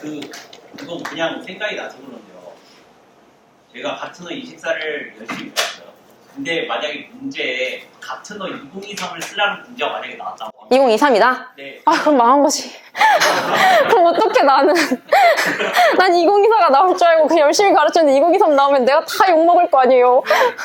그 이건 그냥 생각이 나서 그런데요. 제가 파트너 24를 열심히 배웠어요. 근데 만약에 문제에 파트너 2023을 쓰라는 문제가 만약에 나왔다고 하면 2023이다? 네. 아, 그럼 망한 거지. 그럼 어떻게 나는. 난 2024가 나올 줄 알고 그 열심히 가르쳤는데 2023 나오면 내가 다 욕먹을 거 아니에요.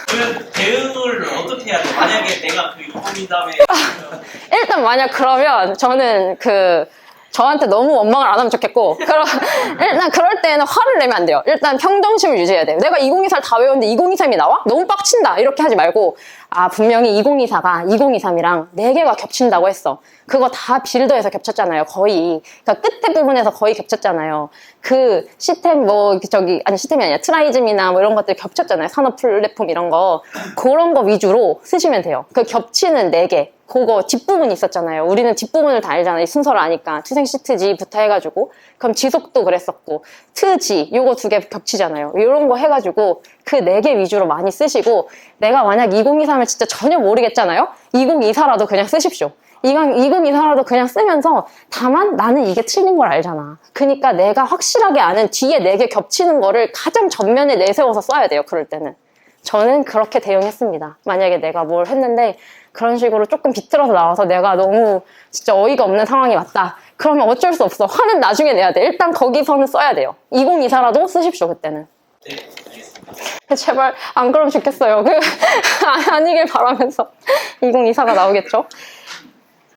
그러면 대응을 어떻게 해야 돼? 만약에 내가 그 2023에 일단 만약 그러면 저는 그 저한테 너무 원망을 안 하면 좋겠고 그럼 일단 그럴 때는 화를 내면 안 돼요. 일단 평정심을 유지해야 돼요. 내가 2024를 다 외웠는데 2023이 나와? 너무 빡친다 이렇게 하지 말고 아 분명히 2024가 2023이랑 4개가 겹친다고 했어. 그거 다 빌더에서 겹쳤잖아요. 거의 그러니까 끝에 부분에서 거의 겹쳤잖아요. 그 시스템 뭐 저기 아니 시스템이 아니라 트라이즘이나 뭐 이런 것들 겹쳤잖아요. 산업 플랫폼 이런 거 그런 거 위주로 쓰시면 돼요. 그 겹치는 4개 그거 뒷부분이 있었잖아요. 우리는 뒷부분을 다 알잖아요. 이 순서를 아니까. 투생 시트지부터 해가지고. 그럼 지속도 그랬었고. 트지, 요거 두 개 겹치잖아요. 이런 거 해가지고 그 네 개 위주로 많이 쓰시고 내가 만약 2023을 진짜 전혀 모르겠잖아요? 2024라도 그냥 쓰십시오. 2024라도 그냥 쓰면서 다만 나는 이게 틀린 걸 알잖아. 그러니까 내가 확실하게 아는 뒤에 네 개 겹치는 거를 가장 전면에 내세워서 써야 돼요. 그럴 때는. 저는 그렇게 대응했습니다. 만약에 내가 뭘 했는데 그런 식으로 조금 비틀어서 나와서 내가 너무 진짜 어이가 없는 상황이 왔다. 그러면 어쩔 수 없어. 화는 나중에 내야 돼. 일단 거기서는 써야 돼요. 2024라도 쓰십시오, 그때는. 네, 알겠습니다. 제발 안 그러면 좋겠어요. 그 아니길 바라면서 2024가 나오겠죠.